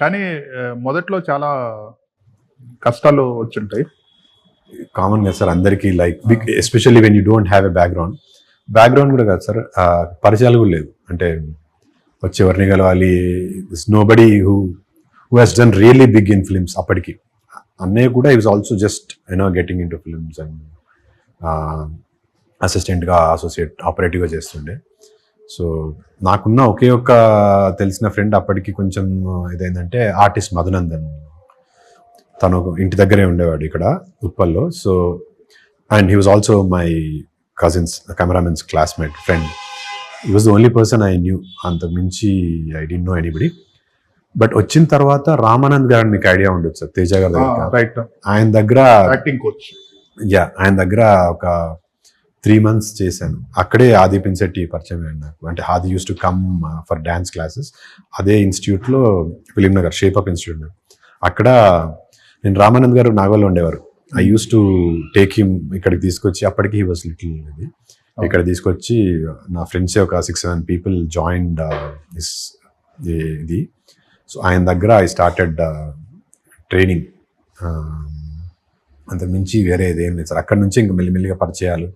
కానీ మొదట్లో చాలా కష్టాలు వచ్చుంటాయి. కామన్గా సార్ అందరికీ like big especially when you don't have a background. Background కూడా కాదు సార్ పరిచయాలు కూడా లేదు అంటే వచ్చి ఎవరిని కలవాలి nobody who who has done really big in films అప్పటికి. అన్నయ్య కూడా he was also just you know getting into films and అసిస్టెంట్గా అసోసియేట్ ఆపరేటివ్గా చేస్తుండే. సో నాకున్న ఒకే ఒక్క తెలిసిన ఫ్రెండ్ అప్పటికి కొంచెం ఇదేంటంటే ఆర్టిస్ట్ మధునందన్. తను ఇంటి దగ్గరే ఉండేవాడు ఇక్కడ ఉప్పల్లో. So and he was also my cousin's cameramen's classmate friend. He was the only person I knew. అంతకు మించి ఐ డి నో ఎనీబడి. బట్ వచ్చిన తర్వాత రామానంద్ గారు మీకు ఐడియా ఉండొచ్చు సార్ తేజ గారి దగ్గర. రైట్. ఆయన దగ్గర యాక్టింగ్ కోచ్. యా ఆయన దగ్గర ఒక త్రీ మంత్స్ చేశాను. అక్కడే ఆది పిన్సెట్టి పరిచయం అయ్యాడు నాకు. అంటే Aadi used to come for dance classes అదే ఇన్స్టిట్యూట్లో Film Nagar shape up institute అక్కడ నేను రామానంద్ గారు నాగోల్లో ఉండేవారు. I used to take him ఇక్కడికి తీసుకొచ్చి అప్పటికి హీ వాస్ లిటిల్ ఇది ఇక్కడ తీసుకొచ్చి నా ఫ్రెండ్సే ఒక సిక్స్ సెవెన్ పీపుల్ జాయిన్డ్ ఇది. సో ఆయన దగ్గర ఐ స్టార్టెడ్ ట్రైనింగ్ అంతకు మించి వేరే ఏదేం లేదు సార్. అక్కడ నుంచి ఇంకా మెల్లిమెల్లిగా పరిచయాలు